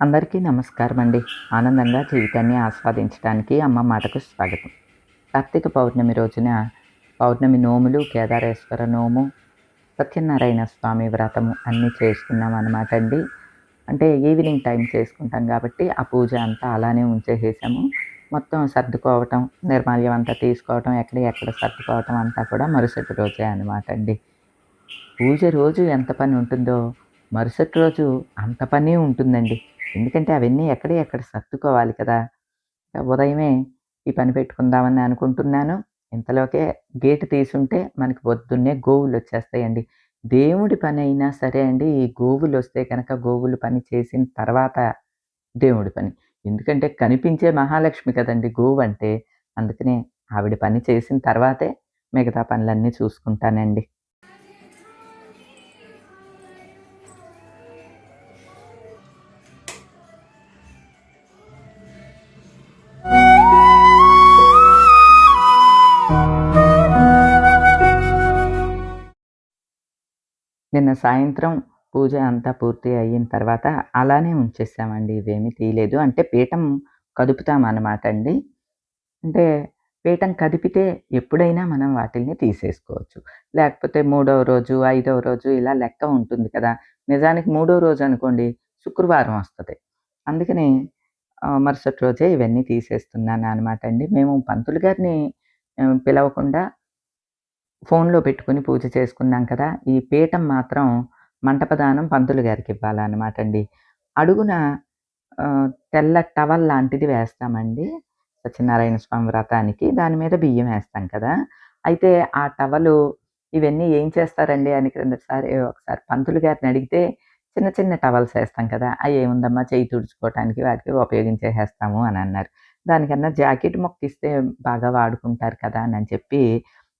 అందరికీ నమస్కారం అండి ఆనందంగా జీవితాన్ని ఆస్వాదించడానికి అమ్మ మాటకు స్వాగతం. కార్తీక పౌర్ణమి రోజున పౌర్ణమి నోములు కేదారేశ్వర నోము సత్యనారాయణ స్వామి వ్రతము అన్నీ చేసుకున్నాం అనమాట అండి. అంటే ఈవినింగ్ టైం చేసుకుంటాం కాబట్టి ఆ పూజ అంతా అలానే ఉంచేసేసాము. మొత్తం సర్దుకోవటం నిర్మాల్యం అంతా తీసుకోవటం ఎక్కడ ఎక్కడ సర్దుకోవటం అంతా కూడా మరుసటి రోజే అనమాట అండి. పూజ రోజు ఎంత పని ఉంటుందో మరుసటి రోజు అంత పని ఉంటుందండి. ఎందుకంటే అవన్నీ ఎక్కడే ఎక్కడ సర్దుకోవాలి కదా. ఉదయమే ఈ పని పెట్టుకుందామని అనుకుంటున్నాను. ఇంతలోకే గేటు తీసుంటే మనకి పొద్దున్నే గోవులు వచ్చేస్తాయండి. దేవుడి పని అయినా సరే అండి ఈ గోవులు వస్తే కనుక గోవులు పని చేసిన తర్వాత దేవుడి పని. ఎందుకంటే కనిపించే మహాలక్ష్మి కదండి గోవు అంటే అందుకనే ఆవిడ పని చేసిన తర్వాతే మిగతా పనులన్నీ చూసుకుంటానండి. నిన్న సాయంత్రం పూజ అంతా పూర్తి అయిన తర్వాత అలానే ఉంచేసామండి. ఇవేమీ తీయలేదు. అంటే పీఠం కదుపుతామన్నమాట అండి. అంటే పీఠం కదిపితే ఎప్పుడైనా మనం వాటిల్ని తీసేసుకోవచ్చు. లేకపోతే మూడవ రోజు ఐదవ రోజు ఇలా లెక్క ఉంటుంది కదా. నిజానికి మూడో రోజు అనుకోండి శుక్రవారం వస్తుంది. అందుకని మరుసటి రోజే ఇవన్నీ తీసేస్తున్నాను అనమాట అండి. మేము పంతులు గారిని పిలవకుండా ఫోన్లో పెట్టుకుని పూజ చేసుకున్నాం కదా ఈ పీఠం మాత్రం మంటపదానం పంతులు గారికి ఇవ్వాలన్నమాట అండి అడుగున తెల్ల టవల్ లాంటిది వేస్తామండి సత్యనారాయణ స్వామి వ్రతానికి. దాని మీద బియ్యం వేస్తాం కదా. అయితే ఆ టవలు ఇవన్నీ ఏం చేస్తారండి అని క్రిందసారి ఒకసారి పంతులు గారిని అడిగితే చిన్న చిన్న టవల్స్ వేస్తాం కదా అవి ఏముందమ్మా చేయి తుడుచుకోవటానికి వాటికి ఉపయోగించేసేస్తాము అని అన్నారు. దానికన్నా జాకెట్ మొక్క ఇస్తే బాగా వాడుకుంటారు కదా అని చెప్పి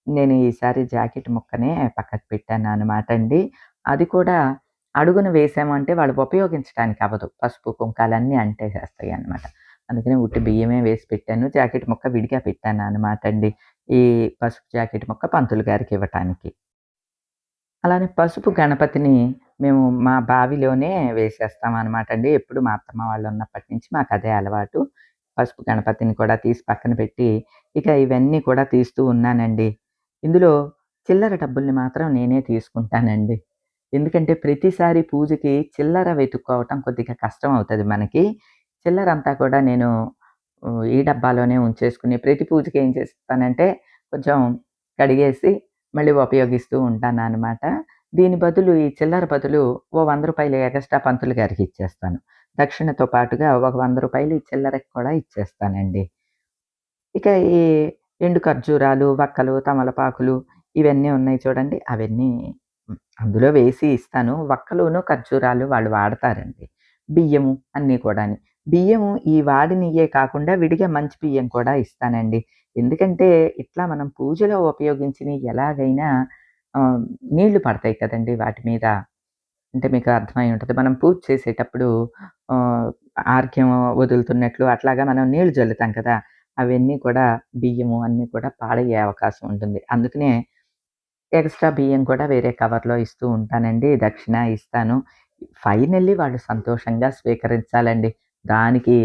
నేను ఈసారి జాకెట్ ముక్కనే పక్కకు పెట్టాను అనమాట అండి. అది కూడా అడుగున వేసామంటే వాళ్ళు ఉపయోగించడానికి అవ్వదు. పసుపు కుంకాలన్నీ అంటేసేస్తాయి అనమాట అందుకని ఉట్టి బియ్యమే వేసి పెట్టాను. జాకెట్ ముక్క విడిగా పెట్టాను అనమాట అండి. ఈ పసుపు జాకెట్ ముక్క పంతులు గారికి ఇవ్వటానికి. అలానే పసుపు గణపతిని మేము మా బావిలోనే వేసేస్తాం అనమాట అండి. ఎప్పుడు మా అత్తమ్మ వాళ్ళు ఉన్నప్పటి నుంచి మాకు అదే అలవాటు. పసుపు గణపతిని కూడా తీసి పక్కన పెట్టి ఇక ఇవన్నీ కూడా తీస్తూ ఉన్నానండి. ఇందులో చిల్లర డబ్బుల్ని మాత్రం నేనే తీసుకుంటానండి. ఎందుకంటే ప్రతిసారి పూజకి చిల్లర వెతుక్కోవటం కొద్దిగా కష్టం అవుతుంది మనకి. చిల్లర అంతా కూడా నేను ఈ డబ్బాలోనే ఉంచేసుకుని ప్రతి పూజకి ఏం చేస్తానంటే కొంచెం కడిగేసి మళ్ళీ ఉపయోగిస్తూ ఉంటాను అనమాట దీని బదులు ఈ చిల్లర బదులు ఓ వంద రూపాయలు ఎగస్ట్రా పంతులు గారికి ఇచ్చేస్తాను. దక్షిణతో పాటుగా ఒక వంద రూపాయలు ఈ చిల్లరకి కూడా ఇచ్చేస్తానండి. ఇక ఈ ఎండు ఖర్జూరాలు వక్కలు తమలపాకులు ఇవన్నీ ఉన్నాయి చూడండి. అవన్నీ అందులో వేసి ఇస్తాను. వక్కలును ఖర్జూరాలు వాళ్ళు వాడతారండి. బియ్యము అన్నీ కూడా బియ్యము ఈ వాడినియే కాకుండా విడిగా మంచి బియ్యం కూడా ఇస్తానండి. ఎందుకంటే ఇట్లా మనం పూజలో ఉపయోగించిన ఎలాగైనా నీళ్ళు పడతాయి కదండి వాటి మీద. అంటే మీకు అర్థమై ఉంటుంది. మనం పూజ చేసేటప్పుడు ఆర్క్యం వదులుతున్నట్లు అట్లాగా మనం నీళ్ళు జల్లుతాం కదా. అవన్నీ కూడా బియ్యము అన్నీ కూడా పాడయ్యే అవకాశం ఉంటుంది. అందుకనే ఎక్స్ట్రా బియ్యం కూడా వేరే కవర్లో ఇస్తూ ఉంటానండి. దక్షిణ ఇస్తాను. ఫైనల్లీ వాళ్ళు సంతోషంగా స్వీకరించాలండి. దానికి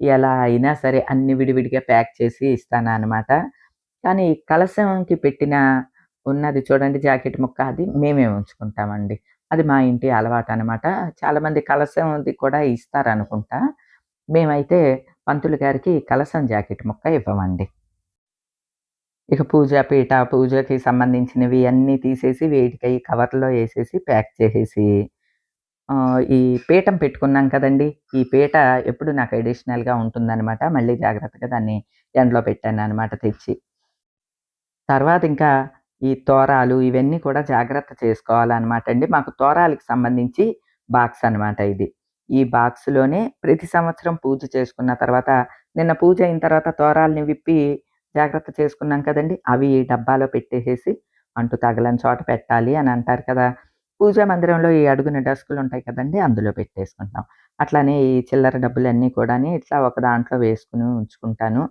ఎలా అయినా సరే అన్ని విడివిడిగా ప్యాక్ చేసి ఇస్తాను అనమాట కానీ కలశంకి పెట్టిన ఉన్నది చూడండి జాకెట్ ముక్క అది మేమే ఉంచుకుంటామండి. అది మా ఇంటి అలవాటు అనమాట చాలామంది కలశంది కూడా ఇస్తారనుకుంటా. మేమైతే పంతులు గారికి కలసం జాకెట్ ముక్క ఇవ్వమండి. ఇక పూజ పీట పూజకి సంబంధించినవి అన్నీ తీసేసి వేటికై కవర్లో వేసేసి ప్యాక్ చేసేసి ఈ పీఠం పెట్టుకున్నాం కదండి. ఈ పీట ఎప్పుడు నాకు అడిషనల్గా ఉంటుందన్నమాట. మళ్ళీ జాగ్రత్తగా దాన్ని ఎండలో పెట్టాను అనమాట తెచ్చి. తర్వాత ఇంకా ఈ తోరాలు ఇవన్నీ కూడా జాగ్రత్త చేసుకోవాలన్నమాట అండి. మాకు తోరాలకి సంబంధించి బాక్స్ అన్నమాట ఇది. ఈ బాక్స్లోనే ప్రతి సంవత్సరం పూజ చేసుకున్న తర్వాత నిన్న పూజ అయిన తర్వాత తోరాలని విప్పి జాగ్రత్త చేసుకున్నాం కదండి. అవి డబ్బాలో పెట్టేసేసి అంటూ తగలని చోట పెట్టాలి అని అంటారు కదా. పూజా మందిరంలో ఈ అడుగున డస్కులు ఉంటాయి కదండి అందులో పెట్టేసుకుంటాం. అట్లానే ఈ చిల్లర డబ్బులన్నీ కూడా ఇట్లా ఒక దాంట్లో వేసుకుని ఉంచుకుంటాను.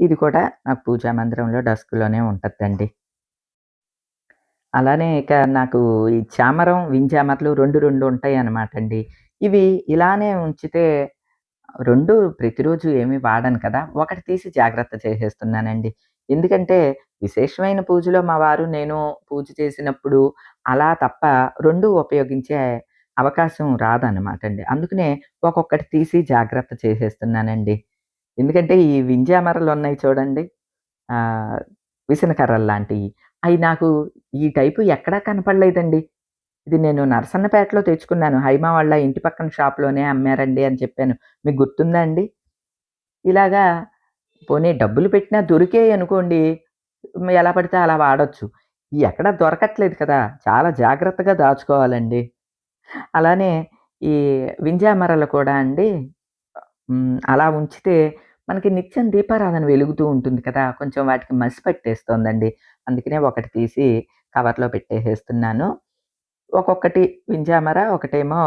ఇది కూడా నాకు పూజా మందిరంలో డస్కులోనే ఉంటుందండి. అలానే ఇక నాకు ఈ చామరం వింజామర్లు రెండు రెండు ఉంటాయి అన్నమాట అండి ఇవి ఇలానే ఉంచితే రెండు ప్రతిరోజు ఏమి వాడను కదా! ఒకటి తీసి జాగ్రత్త చేసేస్తున్నానండి. ఎందుకంటే విశేషమైన పూజలో మా వారు, నేను పూజ చేసినప్పుడు అలా తప్ప రెండు ఉపయోగించే అవకాశం రాదనమాటండి. అందుకనే ఒక్కొక్కటి తీసి జాగ్రత్త చేసేస్తున్నానండి. ఎందుకంటే ఈ వింజామరలు ఉన్నాయి చూడండి. విసనకర్రలు లాంటివి అయి నాకు ఈ టైపు ఎక్కడా కనపడలేదండి. ఇది నేను నరసన్నపేటలో తెచ్చుకున్నాను. హైమా వాళ్ళ ఇంటి పక్కన షాప్‌లోనే అమ్మారండి అని చెప్పాను. మీకు గుర్తుందా అండి? ఇలాగా పోనీ డబ్బులు పెట్టినా దొరికే అనుకోండి ఎలా పడితే అలా వాడొచ్చు. ఎక్కడ దొరకట్లేదు కదా! చాలా జాగ్రత్తగా దాచుకోవాలండి. అలానే ఈ వింజామరలు కూడా అండి అలా ఉంచితే మనకి నిత్యం దీపారాధన వెలుగుతూ ఉంటుంది కదా! కొంచెం వాటికి మసి పట్టేస్తోందండి. అందుకనే ఒకటి తీసి కవర్‌లో పెట్టేసేస్తున్నాను. ఒక్కొక్కటి వింజామర, ఒకటేమో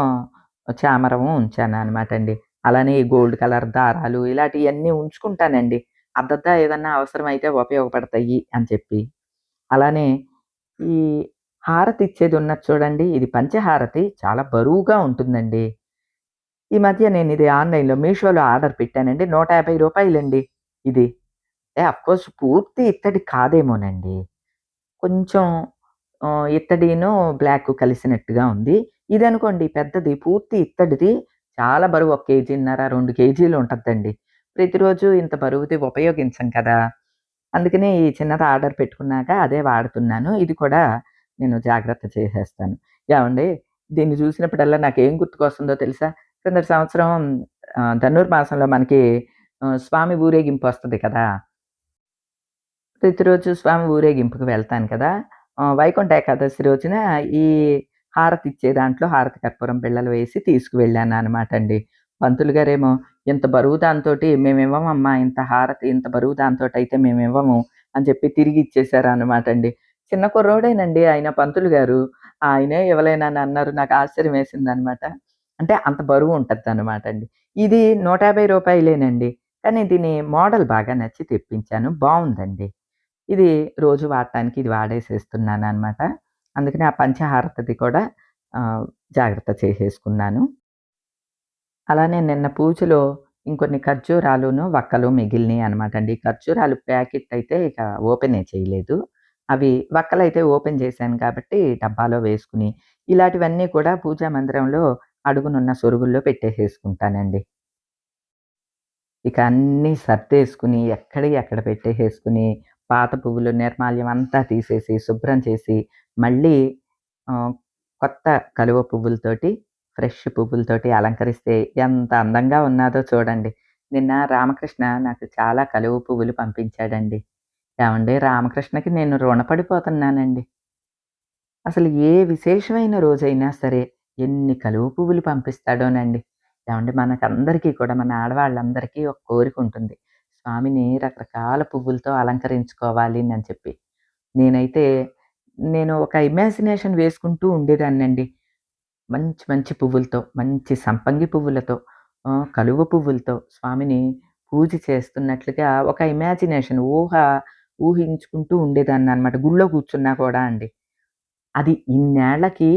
చామరము ఉంచాను అనమాట అండి అలానే ఈ గోల్డ్ కలర్ దారాలు ఇలాంటివన్నీ ఉంచుకుంటానండి. అద్దద్దా ఏదన్నా అవసరమైతే ఉపయోగపడతాయి అని చెప్పి. అలానే ఈ హారతి ఇచ్చేది ఉన్నది చూడండి. ఇది పంచహారతి చాలా బరువుగా ఉంటుందండి. ఈ మధ్య నేను ఇది ఆన్‌లైన్‌లో మీషోలో ఆర్డర్ పెట్టానండి. నూట యాభై రూపాయలండి ఇది. ఏ అఫ్‌కోర్స్ పూర్తి ఇత్తడి కాదేమోనండి. కొంచెం ఇత్తడిను, బ్లాక్ కలిసినట్టుగా ఉంది. ఇదనుకోండి పెద్దది పూర్తి ఇత్తడిది. చాలా బరువు ఒక కేజీన్నర, రెండు కేజీలు ఉంటుందండి ప్రతిరోజు ఇంత బరువుది ఉపయోగించం కదా! అందుకనే ఈ చిన్నది ఆర్డర్ పెట్టుకున్నాక అదే వాడుతున్నాను. ఇది కూడా నేను జాగ్రత్త చేసేస్తాను. ఏమండి దీన్ని చూసినప్పుడల్లా నాకు ఏం గుర్తుకొస్తుందో తెలుసా? కిందటి సంవత్సరం ధనుర్మాసంలో మనకి స్వామి ఊరేగింపు వస్తుంది కదా! ప్రతిరోజు స్వామి ఊరేగింపుకి వెళ్తాను కదా! వైకుంఠ ఏకాదశి రోజున ఈ హారతి ఇచ్చే దాంట్లో హారతి కర్పూరం బిళ్ళలు వేసి తీసుకువెళ్ళాను అనమాట అండి పంతులు గారేమో "ఇంత బరువు దాంతోటి మేమివ్వమమ్మా ఇంత హారతి, ఇంత బరువు దాంతోటయితే మేమివ్వము" అని చెప్పి తిరిగి ఇచ్చేసారనమాటండి. చిన్న కుర్రోడేనండి ఆయన పంతులు గారు. ఆయనే ఇవ్వలేనని అన్నారు. నాకు ఆశ్చర్యం వేసింది అనమాట అంటే అంత బరువు ఉంటదనమాటండి. ఇది నూట యాభై రూపాయలేనండి కానీ దీని మోడల్ బాగా నచ్చి తెప్పించాను. బాగుందండి ఇది రోజు వాడటానికి ఇది వాడేసేస్తున్నాను అనమాట అందుకని ఆ పంచహారతది కూడా జాగ్రత్త చేసేసుకున్నాను. అలానే నిన్న పూజలో ఇంకొన్ని ఖర్జూరాలును, వక్కలు మిగిలినాయి అనమాట అండి ఖర్జూరాలు ప్యాకెట్ అయితే ఇక ఓపెనే చేయలేదు. అవి వక్కలైతే ఓపెన్ చేశాను కాబట్టి డబ్బాలో వేసుకుని, ఇలాంటివన్నీ కూడా పూజా మందిరంలో అడుగునున్న సొరుగుల్లో పెట్టేసేసుకుంటానండి. ఇక అన్నీ సర్దేసుకుని, ఎక్కడికి ఎక్కడ పెట్టేసేసుకుని, పాత పువ్వులు, నిర్మాల్యం అంతా తీసేసి, శుభ్రం చేసి, మళ్ళీ కొత్త కలువ పువ్వులతోటి, ఫ్రెష్ పువ్వులతోటి అలంకరిస్తే ఎంత అందంగా ఉన్నాదో చూడండి. నిన్న రామకృష్ణ నాకు చాలా కలువ పువ్వులు పంపించాడండి. ఏమండి రామకృష్ణకి నేను రుణపడిపోతున్నానండి. అసలు ఏ విశేషమైన రోజైనా సరే, ఎన్ని కలువ పువ్వులు పంపిస్తాడోనండి. ఏమంటే మనకందరికీ కూడా మన ఆడవాళ్ళందరికీ ఒక కోరిక ఉంటుంది స్వామిని రకరకాల పువ్వులతో అలంకరించుకోవాలి అని చెప్పి. నేనైతే నేను ఒక ఇమాజినేషన్ వేసుకుంటూ ఉండేదాన్నండి. మంచి మంచి పువ్వులతో, మంచి సంపంగి పువ్వులతో, కలువ పువ్వులతో స్వామిని పూజ చేస్తున్నట్లుగా ఒక ఇమాజినేషన్ ఊహ ఊహించుకుంటూ ఉండేదాన్ని అనమాట గుళ్ళో కూర్చున్నా కూడా అండి. అది ఇన్నేళ్ళకి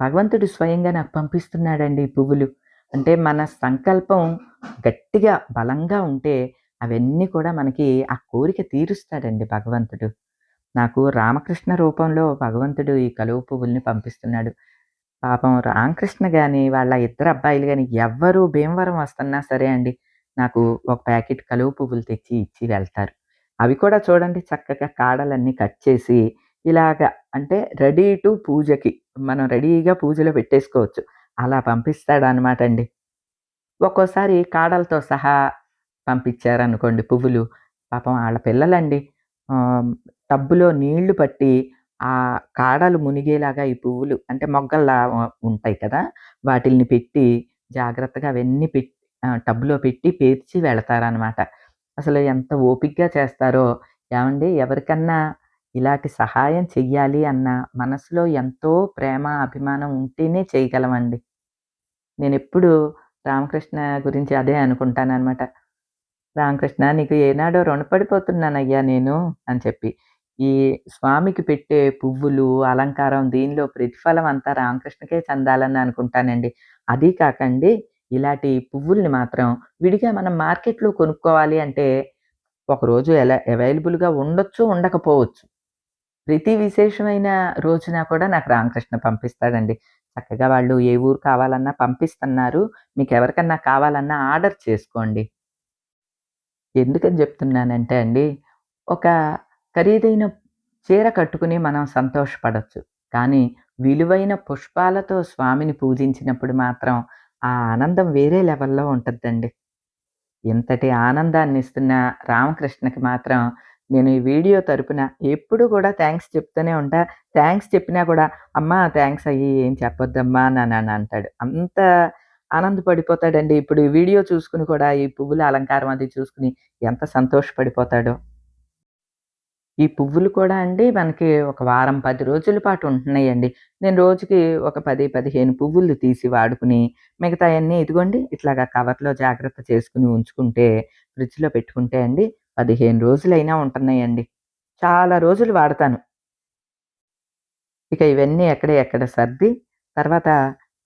భగవంతుడు స్వయంగా నాకు పంపిస్తున్నాడండి ఈ పువ్వులు. అంటే మన సంకల్పం గట్టిగా, బలంగా ఉంటే అవన్నీ కూడా మనకి ఆ కోరిక తీరుస్తాడండి భగవంతుడు. నాకు రామకృష్ణ రూపంలో భగవంతుడు ఈ కలువ పువ్వుల్ని పంపిస్తున్నాడు. పాపం రామకృష్ణ కానీ వాళ్ళ ఇద్దరు అబ్బాయిలు కానీ ఎవ్వరూ భీమవరం వస్తున్నా సరే అండి, నాకు ఒక ప్యాకెట్ కలువ పువ్వులు తెచ్చి ఇచ్చి వెళ్తారు. అవి కూడా చూడండి చక్కగా కాడలన్నీ కట్ చేసి, ఇలాగ అంటే రెడీ టు పూజకి మనం రెడీగా పూజలో పెట్టేసుకోవచ్చు. అలా పంపిస్తాడనమాట అండి ఒక్కోసారి కాడలతో సహా పంపించారనుకోండి పువ్వులు. పాపం వాళ్ళ పిల్లలండి టబ్బులో నీళ్ళు పట్టి, ఆ కాడలు మునిగేలాగా ఈ పువ్వులు అంటే మొగ్గల్లా ఉంటాయి కదా! వాటిల్ని పెట్టి జాగ్రత్తగా అవన్నీ పెట్టి టబ్బులో టబ్‌లో పెట్టి పేర్చి వెళతారనమాట. అసలు ఎంత ఓపిక్గా చేస్తారో ఏమండి ఎవరికన్నా ఇలాంటి సహాయం చెయ్యాలి అన్న మనసులో ఎంతో ప్రేమ, అభిమానం ఉంటేనే చేయగలమండి. నేను ఎప్పుడు రామకృష్ణ గురించి అదే అనుకుంటానమాట రామకృష్ణ నీకు ఏనాడో రుణపడిపోతున్నానయ్యా నేను అని చెప్పి. ఈ స్వామికి పెట్టే పువ్వులు, అలంకారం దీనిలో ప్రతిఫలం అంతా రామకృష్ణకే చెందాలని అనుకుంటానండి. అదీ కాకండి ఇలాంటి పువ్వుల్ని మాత్రం విడిగా మనం మార్కెట్‌లో కొనుక్కోవాలి అంటే ఒకరోజు ఎలా అవైలబుల్‌గా ఉండొచ్చు, ఉండకపోవచ్చు. ప్రతి విశేషమైన రోజున కూడా నాకు రామకృష్ణ పంపిస్తాడండి. చక్కగా వాళ్ళు ఏ ఊరు కావాలన్నా పంపిస్తున్నారు. మీకు ఎవరికన్నా కావాలన్నా ఆర్డర్ చేసుకోండి. ఎందుకని చెప్తున్నానంటే అండి, ఒక ఖరీదైన చీర కట్టుకుని మనం సంతోషపడవచ్చు కానీ విలువైన పుష్పాలతో స్వామిని పూజించినప్పుడు మాత్రం ఆ ఆనందం వేరే లెవెల్‌లో ఉంటుందండి ఇంతటి ఆనందాన్నిస్తున్న రామకృష్ణకి మాత్రం నేను ఈ వీడియో తరపున ఎప్పుడు కూడా థ్యాంక్స్ చెప్తూనే ఉంటా. థ్యాంక్స్ చెప్పినా కూడా "అమ్మా థ్యాంక్స్ అయ్యి ఏం చెప్పొద్దమ్మా" అని అంటాడు. అంత ఆనందపడిపోతాడండి. ఇప్పుడు ఈ వీడియో చూసుకుని కూడా ఈ పువ్వుల అలంకారం అది చూసుకుని ఎంత సంతోషపడిపోతాడో. ఈ పువ్వులు కూడా అండి మనకి ఒక వారం, పది రోజుల పాటు ఉంటున్నాయండి. నేను రోజుకి ఒక 10, 15 పువ్వులు తీసి వాడుకుని మిగతా అన్నీ ఇదిగోండి ఇట్లాగా కవర్‌లో జాగ్రత్త చేసుకుని ఉంచుకుంటే ఫ్రిడ్జ్‌లో పెట్టుకుంటే అండి 15 రోజులైనా ఉంటున్నాయండి. చాలా రోజులు వాడతాను. ఇక ఇవన్నీ ఎక్కడ ఎక్కడ సర్ది తర్వాత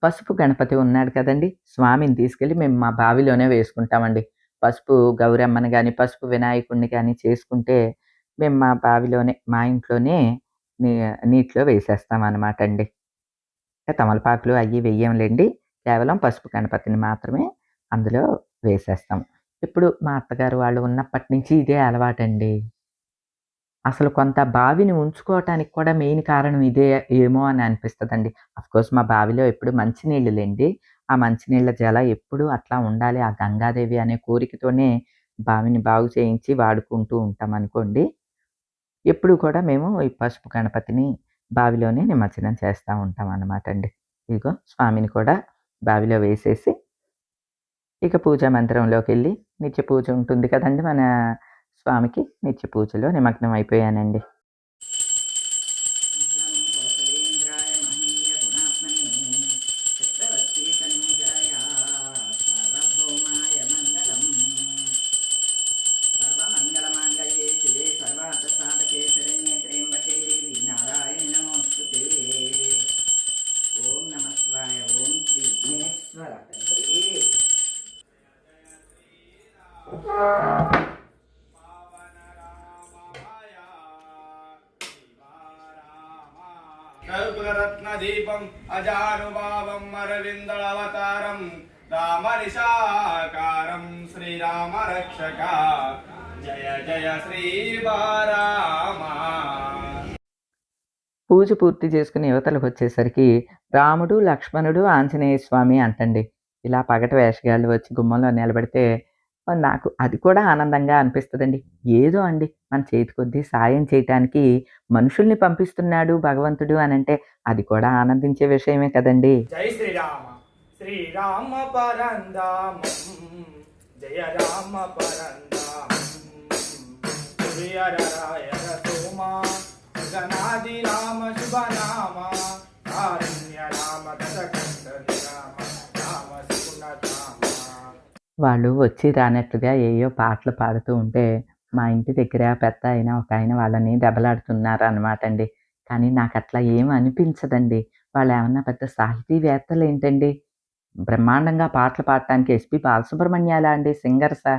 పసుపు గణపతి ఉన్నాడు కదండీ! స్వామిని తీసుకెళ్ళి మేము మా బావిలోనే వేసుకుంటామండి. పసుపు గౌరమ్మని కానీ పసుపు వినాయకుడిని కానీ చేసుకుంటే మేము మా బావిలోనే మా ఇంట్లోనే నీ నీటిలో వేసేస్తామనమాట అండి. తమలపాకులు అవి వెయ్యంలెండి. కేవలం పసుపు గణపతిని మాత్రమే అందులో వేసేస్తాం. ఇప్పుడు మా అత్తగారు వాళ్ళు ఉన్నప్పటి నుంచి ఇదే అలవాటండి. అసలు కొంత బావిని ఉంచుకోవటానికి కూడా మెయిన్ కారణం ఇదే ఏమో అని అనిపిస్తుందండి కోర్స్ మా బావిలో ఎప్పుడు మంచినీళ్ళులెండి. ఆ మంచినీళ్ళ జల ఎప్పుడు అట్లా ఉండాలి. ఆ గంగాదేవి అనే కోరికతోనే బావిని బాగు చేయించి వాడుకుంటూ ఉంటాం అనుకోండి ఎప్పుడు కూడా మేము ఈ పసుపు గణపతిని బావిలోనే నిమజ్జనం చేస్తూ ఉంటాం అన్నమాట అండి. ఇదిగో స్వామిని కూడా బావిలో వేసేసి ఇక పూజా మందిరంలోకి వెళ్ళి నిత్య పూజ ఉంటుంది కదండి మన స్వామికి నిత్య పూజలో నిమగ్నం అయిపోయానండి. అజానుభావం అరవిందవతారం రామరిషాకారం శ్రీరామ రక్షక జయ జయ శ్రీ శ్రీవారామ పూజ పూర్తి చేసుకుని యువతలకు వచ్చేసరికి రాముడు, లక్ష్మణుడు, ఆంజనేయ స్వామి అంటండి. ఇలా పగటి వేషగాళ్ళు వచ్చి గుమ్మంలో నిలబడితే నాకు అది కూడా ఆనందంగా అనిపిస్తుందండి. ఏదో అండి మన చేతి కొద్దీ సాయం చేయటానికి మనుషుల్ని పంపిస్తున్నాడు భగవంతుడు అని అంటే అది కూడా ఆనందించే విషయమే కదండీ! జై శ్రీరామ శ్రీరామ పరందామం. జయ రామ పరందామం. రామ శుభ వాళ్ళు వచ్చి రానట్లుగా ఏయో పాటలు పాడుతూ ఉంటే మా ఇంటి దగ్గర పెద్ద ఆయన ఒక ఆయన వాళ్ళని దెబ్బలాడుతున్నారనమాట అండి. కానీ నాకు అట్లా ఏం అనిపించదండి. వాళ్ళు ఏమన్నా పెద్ద సాహితీవేత్తలేంటండి? బ్రహ్మాండంగా పాటలు పాడటానికి ఎస్‌పి బాలసుబ్రహ్మణ్యాలా అండి సింగర్సా?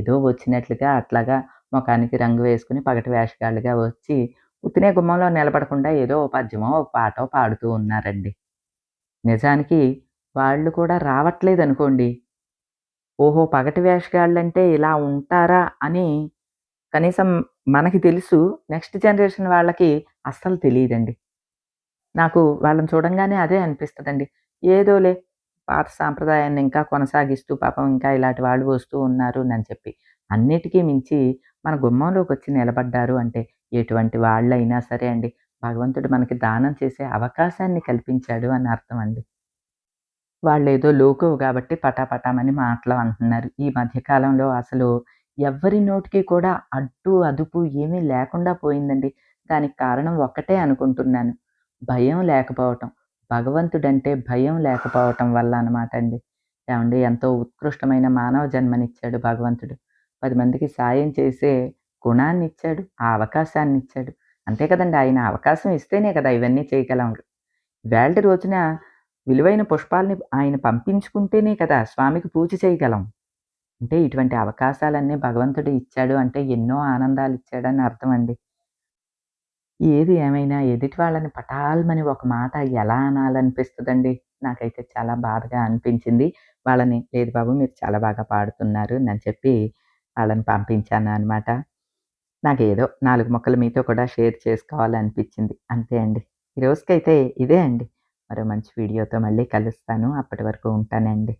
ఏదో వచ్చినట్లుగా అట్లాగా మొఖానికి రంగు వేసుకుని పగటి వేషగాళ్ళుగా వచ్చి ఉత్తినే గుమ్మంలో నిలబడకుండా ఏదో పద్యమో, ఓ పాటో పాడుతూ ఉన్నారండి. నిజానికి వాళ్ళు కూడా రావట్లేదు అనుకోండి ఓహో! పగటి వేషగాళ్ళంటే ఇలా ఉంటారా అని కనీసం మనకి తెలుసు. నెక్స్ట్ జనరేషన్ వాళ్ళకి అస్సలు తెలియదండి నాకు వాళ్ళని చూడంగానే అదే అనిపిస్తుందండి ఏదోలే పాత సాంప్రదాయాన్ని ఇంకా కొనసాగిస్తూ పాపం ఇంకా ఇలాంటి వాళ్ళు వస్తూ ఉన్నారు అని చెప్పి. అన్నిటికీ మించి మన గుమ్మంలోకి వచ్చి నిలబడ్డారు అంటే ఎటువంటి వాళ్ళైనా సరే అండి భగవంతుడు మనకి దానం చేసే అవకాశాన్ని కల్పించాడు అని అర్థం అండి. వాళ్ళు ఏదో లోకువ కాబట్టి పటాపటామని మాటలు అంటున్నారు. ఈ మధ్యకాలంలో అసలు ఎవరి నోటికి కూడా అడ్డు, అదుపు ఏమీ లేకుండా పోయిందండి. దానికి కారణం ఒక్కటే అనుకుంటున్నాను. భయం లేకపోవటం. భగవంతుడంటే భయం లేకపోవటం వల్ల అనమాట అండి. ఏమండి ఎంతో ఉత్కృష్టమైన మానవ జన్మనిచ్చాడు భగవంతుడు. పది మందికి సాయం చేసే గుణాన్ని ఇచ్చాడు ఆ అవకాశాన్ని ఇచ్చాడు అంతే కదండి ఆయన అవకాశం ఇస్తేనే కదా ఇవన్నీ చేయగలం వేల్డ్ రోజున విలువైన పుష్పాలని ఆయన పంపించుకుంటేనే కదా స్వామికి పూజ చేయగలం. అంటే ఇటువంటి అవకాశాలన్నీ భగవంతుడు ఇచ్చాడు అంటే ఎన్నో ఆనందాలు ఇచ్చాడని అర్థం అండి. ఏది ఏమైనా ఎదుటి వాళ్ళని పటాల్మని ఒక మాట ఎలా అనాలనిపిస్తుందండి? నాకైతే చాలా బాధగా అనిపించింది. వాళ్ళని లేదు బాబు మీరు చాలా బాగా పాడుతున్నారు అని చెప్పి వాళ్ళని పంపించాను అనమాట నాకు ఏదో నాలుగు మొక్కలు మీతో కూడా షేర్ చేసుకోవాలనిపించింది. అంతే అండి. ఈ రోజుకైతే ఇదే అండి. మరో మంచి వీడియోతో మళ్ళీ కలుస్తాను. అప్పటి వరకు ఉంటానండి.